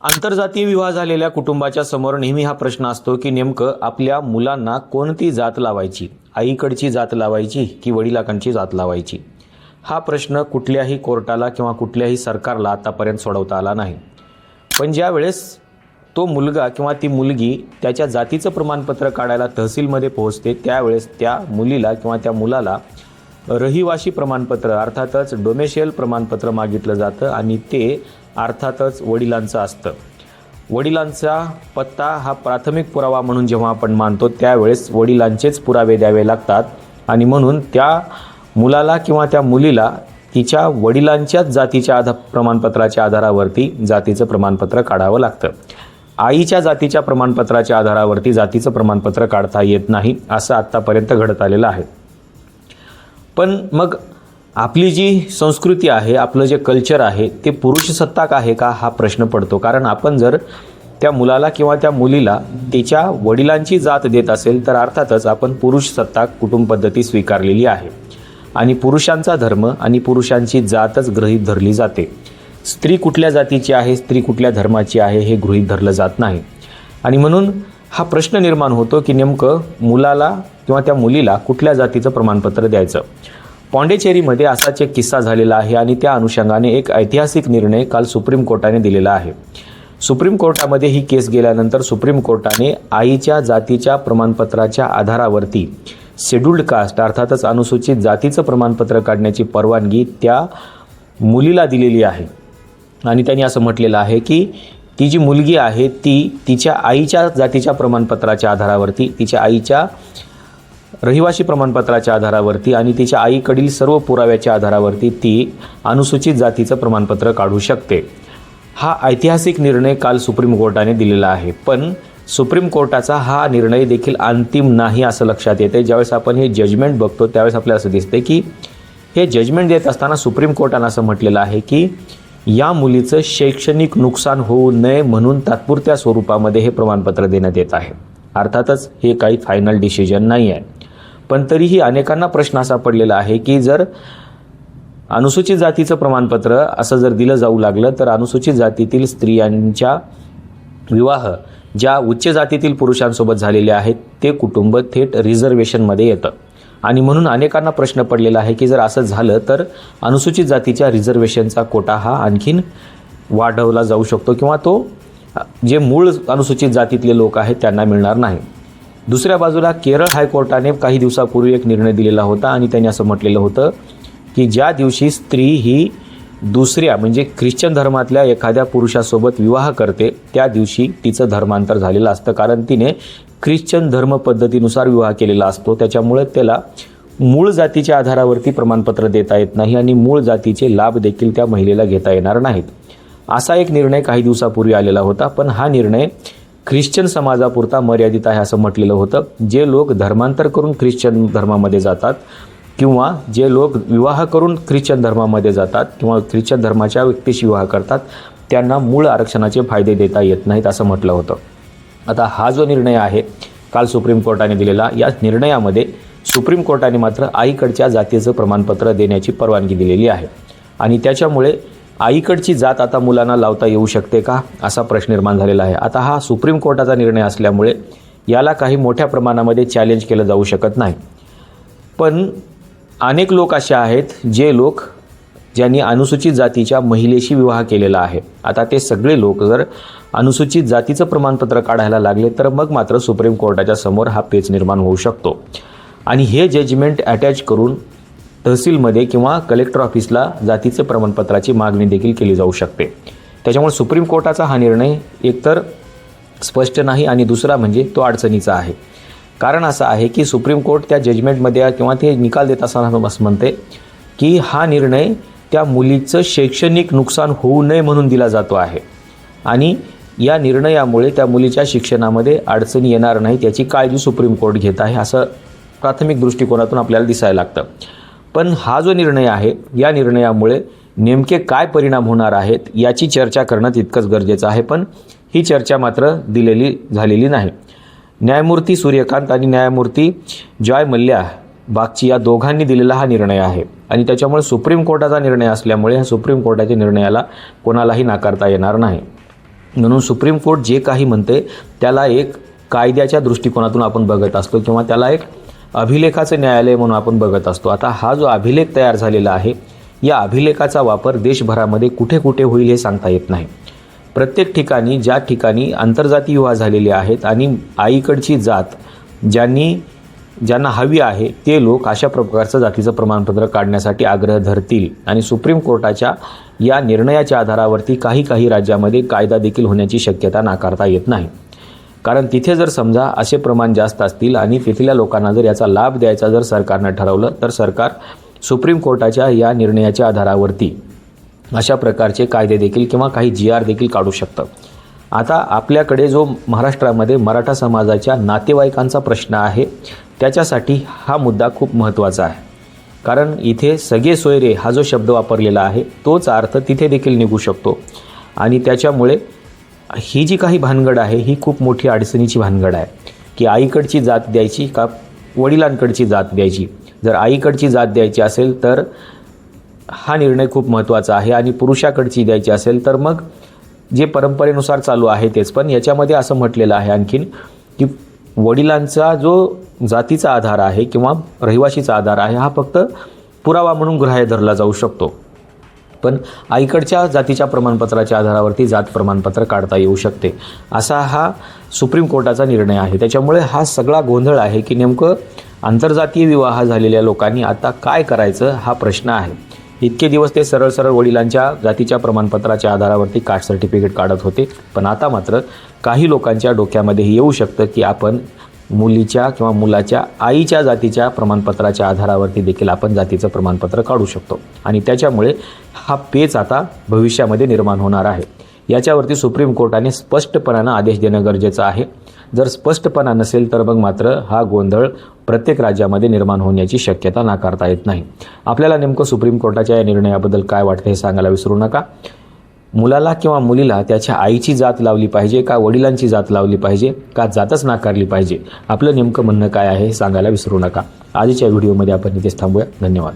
आंतरजातीय विवाह झालेल्या कुटुंबाच्या समोर नेहमी हा प्रश्न असतो की नेमकं आपल्या मुलांना कोणती जात लावायची? आईकडची जात लावायची की वडिलाकडची जात लावायची? हा प्रश्न कुठल्याही कोर्टाला किंवा कुठल्याही सरकारला आतापर्यंत सोडवता आला नाही. पण ज्या वेळेस तो मुलगा किंवा ती मुलगी त्याच्या जातीचं प्रमाणपत्र काढायला तहसीलमध्ये पोहोचते त्यावेळेस त्या मुलीला किंवा त्या मुलाला रहिवाशी प्रमाणपत्र अर्थातच डोमेशियल प्रमाणपत्र मागितलं जातं आणि ते अर्थातच वडिलांचं असतं. वडिलांचा पत्ता हा प्राथमिक पुरावा म्हणून जेव्हा आपण मानतो त्यावेळेस वडिलांचेच पुरावे द्यावे लागतात. आणि म्हणून त्या मुलाला किंवा त्या मुलीला तिच्या वडिलांच्याच जातीच्या आधा प्रमाणपत्राच्या आधारावरती जातीचं प्रमाणपत्र काढावं लागतं. आईच्या जातीच्या प्रमाणपत्राच्या आधारावरती जातीचं प्रमाणपत्र काढता येत नाही असं आत्तापर्यंत घडत आलेलं आहे. पण मग आपली जी संस्कृती आहे आपलं जे कल्चर आहे ते पुरुष सत्ताक आहे का हा प्रश्न पडतो? कारण आपण जर त्या मुलाला किंवा त्या मुलीला तिच्या वडिलांची जात देत असेल तर अर्थातच आपण पुरुष सत्ताक कुटुंब पद्धती स्वीकारलेली आहे. आणि पुरुषांचा धर्म आणि पुरुषांची जातच गृहीत धरली जाते. स्त्री कुठल्या जातीची आहे स्त्री कुठल्या धर्माची आहे हे गृहीत धरलं जात नाही. आणि म्हणून हा प्रश्न निर्माण होतो की नेमकं मुलाला किंवा त्या मुलीला कुठल्या जातीचं प्रमाणपत्र द्यायचं? पॉंडेचेरीमध्ये असाच एक किस्सा झालेला आहे आणि त्या अनुषंगाने एक ऐतिहासिक निर्णय काल सुप्रीम कोर्टाने दिलेला आहे. सुप्रीम कोर्टामध्ये ही केस गेल्यानंतर सुप्रीम कोर्टाने आईच्या जातीच्या प्रमाणपत्राच्या आधारावरती शेड्युल्ड कास्ट अर्थातच अनुसूचित जातीचं प्रमाणपत्र काढण्याची परवानगी त्या मुलीला दिलेली आहे. आणि त्यांनी असं म्हटलेलं आहे की ती जी मुलगी आहे ती तिच्या आईच्या जातीच्या प्रमाणपत्राच्या आधारावरती तिच्या आईच्या रहिवाशी प्रमाणपत्राच्या आधारावरती आणि तिच्या आईकडील सर्व पुराव्याच्या आधारावरती ती अनुसूचित जातीचं प्रमाणपत्र काढू शकते. हा ऐतिहासिक निर्णय काल सुप्रीम कोर्टाने दिलेला आहे पण सुप्रीम कोर्टाचा हा निर्णय देखील अंतिम नाही असं लक्षात येते. ज्यावेळेस आपण हे जजमेंट बघतो त्यावेळेस आपल्याला असं दिसते की हे जजमेंट देत असताना सुप्रीम कोर्टानं असं म्हटलेलं आहे की या मुलीचं शैक्षणिक नुकसान होऊ नये म्हणून तात्पुरत्या स्वरूपामध्ये हे प्रमाणपत्र देण्यात येत आहे. अर्थातच हे काही फायनल डिसिजन नाही आहे पण तरीही अनेकांना प्रश्न असा पडलेला आहे की जर अनुसूचित जातीचं प्रमाणपत्र असं जर दिलं जाऊ लागलं तर अनुसूचित जातीतील स्त्रियांच्या विवाह ज्या उच्च जातीतील पुरुषांसोबत झालेले आहेत ते कुटुंब थेट रिझर्वेशनमध्ये येतं. आणि म्हणून अनेकांना प्रश्न पडलेला आहे की जर असं झालं तर अनुसूचित जातीच्या रिझर्वेशनचा कोटा हा आणखीन वाढवला जाऊ शकतो किंवा तो जे मूळ अनुसूचित जातीतले लोक आहेत त्यांना मिळणार नाही. दुसऱ्या बाजूला केरळ हायकोर्टाने काही दिवसापूर्वी एक निर्णय दिलेला होता आणि त्यांनी असं म्हटलेलं होतं की ज्या दिवशी स्त्री ही दुसऱ्या म्हणजे ख्रिश्चन धर्मातल्या एखाद्या पुरुषासोबत विवाह करते त्या दिवशी तिचं धर्मांतर झालेलं असतं. कारण तिने ख्रिश्चन धर्म पद्धतीनुसार विवाह केलेला असतो. त्याच्यामुळे त्याला मूळ जातीच्या आधारावरती प्रमाणपत्र देता येत नाही आणि मूळ जातीचे लाभ देखील त्या महिलेला घेता येणार नाहीत. असा एक निर्णय काही दिवसापूर्वी आलेला होता पण हा निर्णय ख्रिश्चन समाजापुरता मर्यादित आहे असं म्हटलेलं होतं. जे लोक धर्मांतर करून ख्रिश्चन धर्मामध्ये जातात किंवा जे लोक विवाह करून ख्रिश्चन धर्मामध्ये जातात किंवा ख्रिश्चन धर्माच्या व्यक्तीशी विवाह करतात त्यांना मूळ आरक्षणाचे फायदे देता येत नाहीत असं म्हटलं होतं. आता हा जो निर्णय आहे काल सुप्रीम कोर्टाने दिलेला या निर्णयामध्ये सुप्रीम कोर्टाने मात्र आईकडच्या जातीचं प्रमाणपत्र देण्याची परवानगी दिलेली आहे. आणि त्याच्यामुळे आईकडची जात आता मुलांना लावता येऊ शकते का? असा प्रश्न निर्माण झालेला आहे. आता हा सुप्रीम कोर्टाचा निर्णय असल्यामुळे याला काही मोठ्या प्रमाणामध्ये चॅलेंज केलं जाऊ शकत नाही. पण अनेक लोक असे आहेत जे लोक ज्यांनी अनुसूचित जातीच्या महिलेशी विवाह केलेला आहे. आता ते सगळे लोक जर अनुसूचित जातीचं प्रमाणपत्र काढायला लागले तर मग मात्र सुप्रीम कोर्टाच्या समोर हा पेच निर्माण होऊ शकतो. आणि हे जजमेंट अटॅच करून तहसीलमध्ये किंवा कलेक्टर ऑफिसला जातीचे प्रमाणपत्राची मागणी देखील केली जाऊ शकते. त्याच्यामुळे सुप्रीम कोर्टाचा हा निर्णय एकतर स्पष्ट नाही आणि दुसरा म्हणजे तो अडचणीचा आहे. कारण असं आहे की सुप्रीम कोर्ट त्या जजमेंटमध्ये किंवा ते निकाल देत असताना असं म्हणते की हा निर्णय त्या मुलीचं शैक्षणिक नुकसान होऊ नये म्हणून दिला जातो आहे. आणि या निर्णयामुळे त्या मुलीच्या शिक्षणामध्ये अडचणी येणार नाही त्याची काळजी सुप्रीम कोर्ट घेत आहे असं प्राथमिक दृष्टिकोनातून आपल्याला दिसायला लागतं. पण हा जो निर्णय आहे या निर्णयामुळे नेमके काय परिणाम होणार आहेत याची चर्चा करणं तितकंच गरजेचं आहे पण ही चर्चा मात्र दिलेली झालेली नाही. न्यायमूर्ती सूर्यकांत आणि न्यायमूर्ती जॉय मल्ल्या बागची या दोघांनी दिलेला हा निर्णय आहे. आणि त्याच्यामुळे सुप्रीम कोर्टाचा निर्णय असल्यामुळे ह्या सुप्रीम कोर्टाच्या निर्णयाला कोणालाही नाकारता येणार नाही. म्हणून सुप्रीम कोर्ट जे काही म्हणते त्याला एक कायद्याच्या दृष्टिकोनातून आपण बघत असतो किंवा त्याला एक अभिलेखाचं न्यायालय म्हणून आपण बघत असतो. आता हा जो अभिलेख तयार झालेला आहे या अभिलेखाचा वापर देशभरामध्ये कुठे कुठे होईल हे सांगता येत नाही. प्रत्येक ठिकाणी ज्या ठिकाणी आंतरजातीय विवाह झालेले आहेत आणि आईकडची जात ज्यांनी ज्यांना हवी आहे ते लोक अशा प्रकारचं जातीचं प्रमाणपत्र काढण्यासाठी आग्रह धरतील. आणि सुप्रीम कोर्टाच्या या निर्णयाच्या आधारावरती काही काही राज्यामध्ये कायदा देखील होण्याची शक्यता नाकारता येत नाही. कारण तिथे जर समजा असे प्रमाण जास्त असतील आणि तिथल्या लोकांना जर याचा लाभ द्यायचा जर सरकारनं ठरवलं तर सरकार सुप्रीम कोर्टाच्या या निर्णयाच्या आधारावरती अशा प्रकारचे कायदे देखील किंवा काही जी आर देखील काढू शकतं. आता आपल्याकडे जो महाराष्ट्रामध्ये मराठा समाजाच्या नातेवाईकांचा प्रश्न आहे त्याच्यासाठी हा मुद्दा खूप महत्त्वाचा आहे. कारण इथे सगळे सोयरे हा जो शब्द वापरलेला आहे तोच अर्थ तिथे देखील निघू शकतो. आणि त्याच्यामुळे ही जी काही भानगड आहे ही खूप मोठी अडचणीची भानगड आहे. की आईकडची जात द्यायची का वडिलांकडची जात द्यायची? जर आईकडची जात द्यायची असेल तर हा निर्णय खूप महत्त्वाचा आहे आणि पुरुषाकडची द्यायची असेल तर मग जे परंपरेनुसार चालू आहे तेच. पण याच्यामध्ये असं म्हटलेलं आहे आणखीन की वडिलांचा जो जातीचा आधार आहे किंवा रहिवाशीचा आधार आहे हा फक्त पुरावा म्हणून ग्राह्य धरला जाऊ शकतो. पण आईकडच्या जातीच्या प्रमाणपत्राच्या आधारावरती जात प्रमाणपत्र काढता येऊ शकते. असा हा सुप्रीम कोर्टाचा निर्णय आहे. त्याच्यामुळे हा सगळा गोंधळ आहे की नेमकं आंतरजातीय विवाह झालेल्या लोकांनी आता काय करायचं हा प्रश्न आहे. इतके दिवस ते सरळ सरळ वडिलांच्या जातीच्या प्रमाणपत्राच्या आधारावरती कास्ट सर्टिफिकेट काढत होते. पण आता मात्र काही लोकांच्या डोक्यामध्ये येऊ शकतं की आपण मुलीच्या किंवा मुलाच्या आईच्या जातीच्या प्रमाणपत्राच्या आधारावरती देखील आपण जातीचं प्रमाणपत्र काढू शकतो. आणि त्याच्यामुळे हा पेच आता भविष्यामध्ये निर्माण होणार आहे. याच्यावरती सुप्रीम कोर्टाने स्पष्टपणानं आदेश देणं गरजेचं आहे. जर स्पष्टपणा नसेल तर मग मात्र हा गोंधळ प्रत्येक राज्यामध्ये निर्माण होण्याची शक्यता नाकारता येत नाही. आपल्याला नेमकं सुप्रीम कोर्टाच्या या निर्णयाबद्दल काय वाटतं हे सांगायला विसरू नका. मुलाला किंवा मुलीला त्याच्या आईची जात लावली पाहिजे का वडिलांची जात लावली पाहिजे का जातच नाकारली पाहिजे? आपलं नेमकं म्हणणं काय आहे हे सांगायला विसरू नका. आजच्या व्हिडिओमध्ये आपण इथेच थांबूया. धन्यवाद.